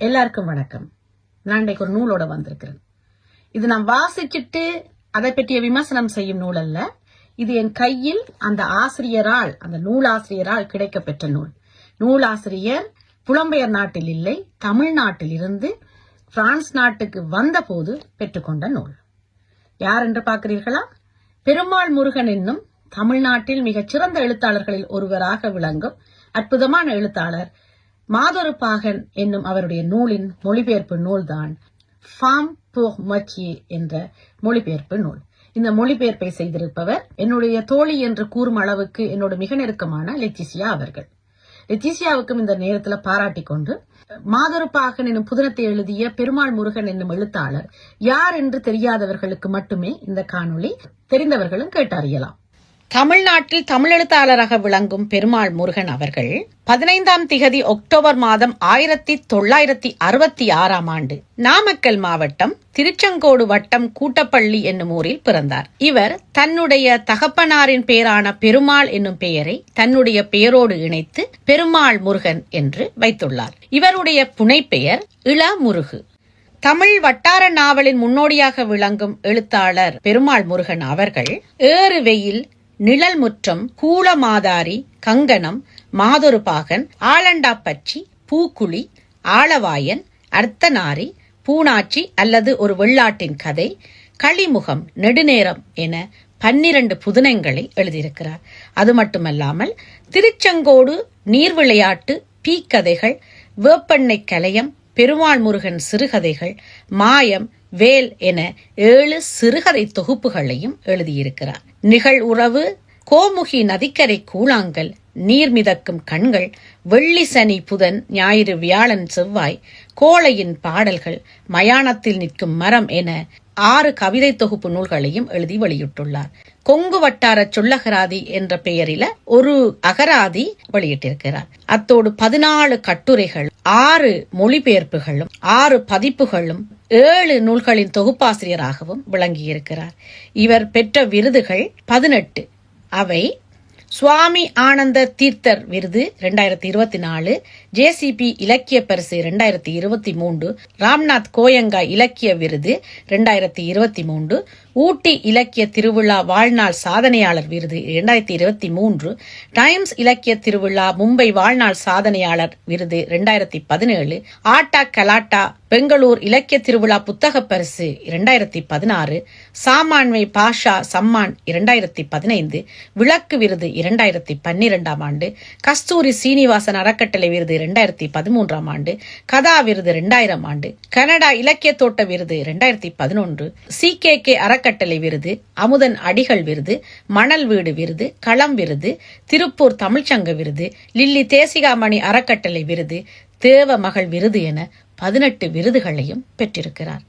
எல்லாருக்கும் வணக்கம். நான் இன்றைக்கு ஒரு நூலோட வந்திருக்கிறேன். இது நான் வாசிச்சுட்டு அதை பற்றிய விமர்சனம் செய்யும் நூல் அல்ல. இது என் கையில் அந்த ஆசிரியரால் அந்த நூலாசிரியரால் கிடைக்கப்பெற்ற நூல். நூலாசிரியர் புலம்பெயர் நாட்டில் இல்லை தமிழ்நாட்டில் இருந்து பிரான்ஸ் நாட்டுக்கு வந்தபோது பெற்றுக்கொண்ட நூல். யார் என்று பார்க்கிறீர்களா? பெருமாள் முருகன் என்னும் தமிழ்நாட்டில் மிகச் சிறந்த எழுத்தாளர்களில் ஒருவராக விளங்கும் அற்புதமான எழுத்தாளர் மாதொரு பாகன் என்னும் அவருடைய நூலின் மொழிபெயர்ப்பு நூல்தான் ஃபாம் pour moitié என்ற மொழிபெயர்ப்பு நூல். இந்த மொழிபெயர்ப்பை செய்திருப்பவர் என்னுடைய தோழி என்று கூறும் அளவுக்கு என்னோட மிக நெருக்கமான லெத்திசியா அவர்கள். லெத்திசியாவுக்கும் இந்த நேரத்தில் பாராட்டி கொண்டு மாதொரு பாகன் என்னும் புதினத்தை எழுதிய பெருமாள் முருகன் என்னும் எழுத்தாளர் யார் என்று தெரியாதவர்களுக்கு மட்டுமே இந்த காணொளி தெரிந்தவர்களும் கேட்டறியலாம். தமிழ்நாட்டில் தமிழெழுத்தாளராக விளங்கும் பெருமாள் முருகன் அவர்கள் பதினைந்தாம் திகதி அக்டோபர் மாதம் ஆயிரத்தி தொள்ளாயிரத்தி அறுபத்தி ஆறாம் ஆண்டு நாமக்கல் மாவட்டம் திருச்செங்கோடு வட்டம் கூட்டப்பள்ளி என்னும் ஊரில் பிறந்தார். இவர் தன்னுடைய தகப்பனாரின் பெயரான பெருமாள் என்னும் பெயரை தன்னுடைய பெயரோடு இணைத்து பெருமாள் முருகன் என்று வைத்துள்ளார். இவருடைய புனைப்பெயர் இளமுருகு. தமிழ் வட்டார நாவலின் முன்னோடியாக விளங்கும் எழுத்தாளர் பெருமாள் முருகன் அவர்கள் ஏறு வெயில் நிழல் முற்றம் கூலமாதாரி கங்கணம் மாதொருபாகன் ஆலண்டாப்பச்சி பூக்குழி ஆளவாயன் அர்த்தநாரி பூனாச்சி அல்லது ஒரு வெள்ளாட்டின் கதை களிமுகம் நெடுநேரம் என பன்னிரண்டு புதினங்களை எழுதியிருக்கிறார். அது மட்டுமல்லாமல் திருச்செங்கோடு நீர் விளையாட்டு பீக்கதைகள் வேப்பெண்ணை கலையம் பெருமாள் முருகன் சிறுகதைகள் மாயம் வேல் என ஏழு சிறுகதை தொகுப்புகளையும் எழுதியிருக்கிறார். நிகழ் உறவு கோமுகி நதிக்கரை கூழாங்கல் நீர் மிதக்கும் கண்கள் வெள்ளி சனி புதன் ஞாயிறு வியாழன் செவ்வாய் கோளையின் பாடல்கள் மயானத்தில் நிற்கும் மரம் என ஆறு கவிதை தொகுப்பு நூல்களையும் எழுதி வெளியிட்டுள்ளார். கொங்கு வட்டார சொல்லகராதி என்ற பெயரில ஒரு அகராதி வெளியிட்டிருக்கிறார். அத்தோடு பதினாலு கட்டுரைகள் ஆறு மொழிபெயர்ப்புகளும் ஆறு பதிப்புகளும் ஏழு நூல்களின் தொகுப்பாசிரியராகவும் விளங்கியிருக்கிறார். இவர் பெற்ற விருதுகள் பதினெட்டு. அவை சுவாமி ஆனந்த தீர்த்தர் விருது ரெண்டாயிரத்தி இருபத்தி நாலு ஜேசிபி இலக்கிய பரிசு ரெண்டாயிரத்தி இருபத்தி மூன்று ராம்நாத் கோயங்கா இலக்கிய விருது ரெண்டாயிரத்தி இருபத்தி மூன்று ஊட்டி இலக்கிய திருவிழா வாழ்நாள் சாதனையாளர் விருது இரண்டாயிரத்தி இருபத்தி மூன்று. டைம்ஸ் இலக்கிய திருவிழா மும்பை வாழ்நாள் சாதனையாளர் விருது இரண்டாயிரத்தி பதினேழு. ஆட்டா கலாட்டா பெங்களூர் இலக்கிய திருவிழா புத்தக பரிசு இரண்டாயிரத்தி பதினாறு. சாமான்மை பாஷா சம்மான் இரண்டாயிரத்தி பதினைந்து. விளக்கு விருது இரண்டாயிரத்தி பன்னிரெண்டாம் ஆண்டு. கஸ்தூரி சீனிவாசன் அறக்கட்டளை விருது இரண்டாயிரத்தி பதிமூன்றாம் ஆண்டு. கதா விருது இரண்டாயிரம் ஆண்டு. கனடா இலக்கிய தோட்ட விருது இரண்டாயிரத்தி பதினொன்று. சி கே கே அறக்கட்டளை அறக்கட்டளை விருது அமுதன் அடிகள் விருது மணல் வீடு விருது களம் விருது திருப்பூர் தமிழ்ச்சங்க விருது லில்லி தேசிகாமணி அறக்கட்டளை விருது தேவ மகள் விருது என பதினெட்டு விருதுகளையும் பெற்றிருக்கிறார்.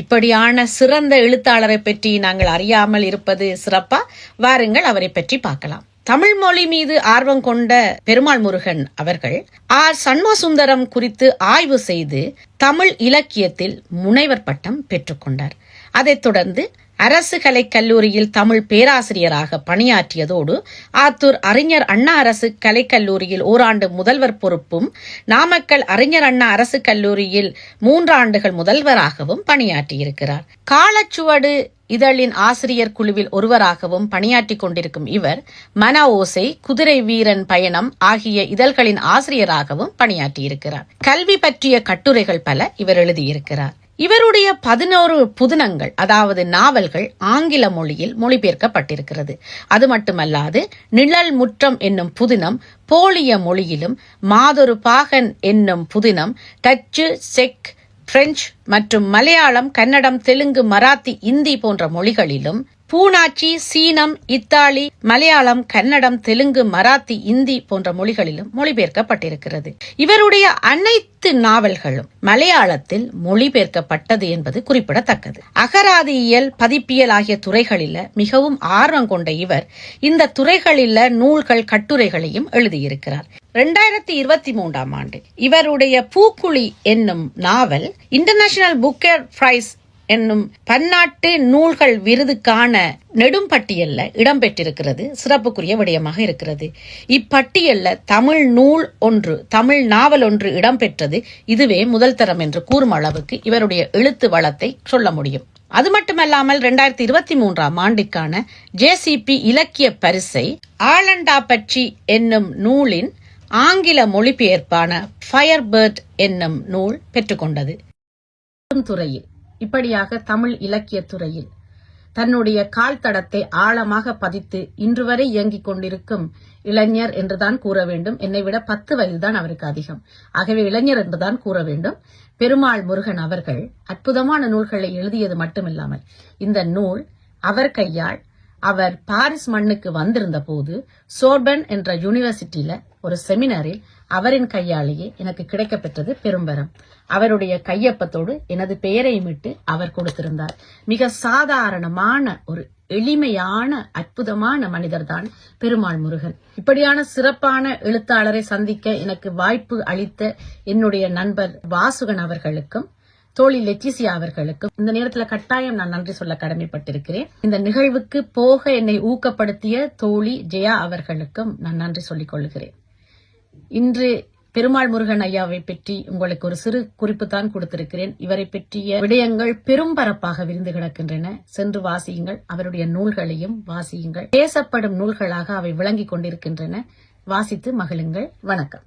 இப்படியான சிறந்த எழுத்தாளரை பற்றி நாங்கள் அறியாமல் இருப்பது சிறப்பா? வாருங்கள் அவரை பற்றி பார்க்கலாம். தமிழ் மொழி மீது ஆர்வம் கொண்ட பெருமாள் முருகன் அவர்கள் ஆர். சண்முகசுந்தரம் குறித்து ஆய்வு செய்து தமிழ் இலக்கியத்தில் முனைவர் பட்டம் பெற்றுக்கொண்டார் அதைத் தொடர்ந்து அரசு கலைக் கல்லூரியில் தமிழ் பேராசிரியராக பணியாற்றியதோடு ஆத்தூர் அறிஞர் அண்ணா அரசு கலைக்கல்லூரியில் ஓராண்டு முதல்வர் பொறுப்பும் நாமக்கல் அறிஞர் அண்ணா அரசு கல்லூரியில் மூன்றாண்டுகள் முதல்வராகவும் பணியாற்றியிருக்கிறார். காலச்சுவடு இதழின் ஆசிரியர் குழுவில் ஒருவராகவும் பணியாற்றிக் கொண்டிருக்கும் இவர் மன ஓசை குதிரை வீரன் பயணம் ஆகிய இதழ்களின் ஆசிரியராகவும் பணியாற்றியிருக்கிறார். கல்வி பற்றிய கட்டுரைகள் பல இவர் எழுதியிருக்கிறார். இவருடைய பதினோரு புதினங்கள் அதாவது நாவல்கள் ஆங்கில மொழியில் மொழிபெயர்க்கப்பட்டிருக்கிறது. அது மட்டுமல்லாது நிழல் முற்றம் என்னும் புதினம் போலிய மொழியிலும் மாதொரு பாகன் என்னும் புதினம் டச்சு செக் பிரெஞ்சு மற்றும் மலையாளம் கன்னடம் தெலுங்கு மராத்தி இந்தி போன்ற மொழிகளிலும் பூனாச்சி சீனம் இத்தாலி மலையாளம் கன்னடம் தெலுங்கு மராத்தி இந்தி போன்ற மொழிகளிலும் மொழிபெயர்க்கப்பட்டிருக்கிறது. இவருடைய அனைத்து நாவல்களும் மலையாளத்தில் மொழிபெயர்க்கப்பட்டது என்பது குறிப்பிடத்தக்கது. அகராதியியல் பதிப்பியல் ஆகிய துறைகளில மிகவும் ஆர்வம் கொண்ட இவர் இந்த துறைகளில நூல்கள் கட்டுரைகளையும் எழுதியிருக்கிறார். ரெண்டாயிரத்தி இருபத்தி மூன்றாம் ஆண்டு இவருடைய பூக்குழி என்னும் நாவல் இன்டர்நேஷனல் புக்கர் பிரைஸ் என்னும் பன்னாட்டு நூல்கள் விருதுக்கான நெடும்பட்டியல்ல இடம்பெற்றிருக்கிறது. சிறப்புக்குரிய விடயமாக இருக்கிறது. இப்பட்டியல்ல தமிழ் நூல் ஒன்று தமிழ் நாவல் ஒன்று இடம்பெற்றது. இதுவே முதல் தரம் என்று கூறும் அளவுக்கு இவருடைய எழுத்து வளத்தை சொல்ல முடியும். அது மட்டுமல்லாமல் இரண்டாயிரத்தி இருபத்தி மூன்றாம் ஆண்டுக்கான ஜேசிபி இலக்கிய பரிசை ஆலண்டா பற்றி என்னும் நூலின் ஆங்கில மொழிபெயர்ப்பான ஃபயர்பேர்ட் என்னும் நூல் பெற்றுக்கொண்டது. துறையில் இப்படியாக தமிழ் இலக்கியத் துறையில். தன்னுடைய கால் தடத்தை ஆழமாக பதித்து இன்று வரை இயங்கிக் கொண்டிருக்கும் இளைஞர் என்றுதான் கூற வேண்டும். என்னை விட பத்து வயதுதான் அவருக்கு அதிகம். ஆகவே இளைஞர் என்றுதான் கூற வேண்டும். பெருமாள் முருகன் அவர்கள் அற்புதமான நூல்களை எழுதியது மட்டுமில்லாமல் இந்த நூல் அவர் கையால் அவர் பாரிஸ் மண்ணுக்கு வந்திருந்த போது சோர்பன் என்ற யூனிவர்சிட்டியில ஒரு செமினாரில் அவரின் கையாலேயே எனக்கு கிடைக்கப்பெற்றது பெரும்பரம். அவருடைய கையொப்பத்தோடு எனது பெயரையும் இட்டு அவர் கொடுத்திருந்தார். மிக சாதாரணமான ஒரு எளிமையான அற்புதமான மனிதர் தான் பெருமாள் முருகன். இப்படியான சிறப்பான எழுத்தாளரை சந்திக்க எனக்கு வாய்ப்பு அளித்த என்னுடைய நண்பர் வாசுகன் அவர்களுக்கும் தோழி லெட்டிசியா அவர்களுக்கும் இந்த நேரத்துல கட்டாயம் நான் நன்றி சொல்ல கடமைப்பட்டிருக்கிறேன். இந்த நிகழ்வுக்கு போக என்னை ஊக்கப்படுத்திய தோழி ஜெயா அவர்களுக்கும் நான் நன்றி சொல்லிக் கொள்கிறேன். இன்று பெருமாள் முருகன் ஐயாவை பற்றி உங்களுக்கு ஒரு சிறு குறிப்பு தான் கொடுத்திருக்கிறேன். இவரை பற்றிய விடயங்கள் பெரும் பரப்பாக விரிந்து கிடக்கின்றன. சென்று வாசியுங்கள். அவருடைய நூல்களையும் வாசியுங்கள். பேசப்படும் நூல்களாக அவை விளங்கிக் கொண்டிருக்கின்றன. வாசித்து மகிழுங்கள். வணக்கம்.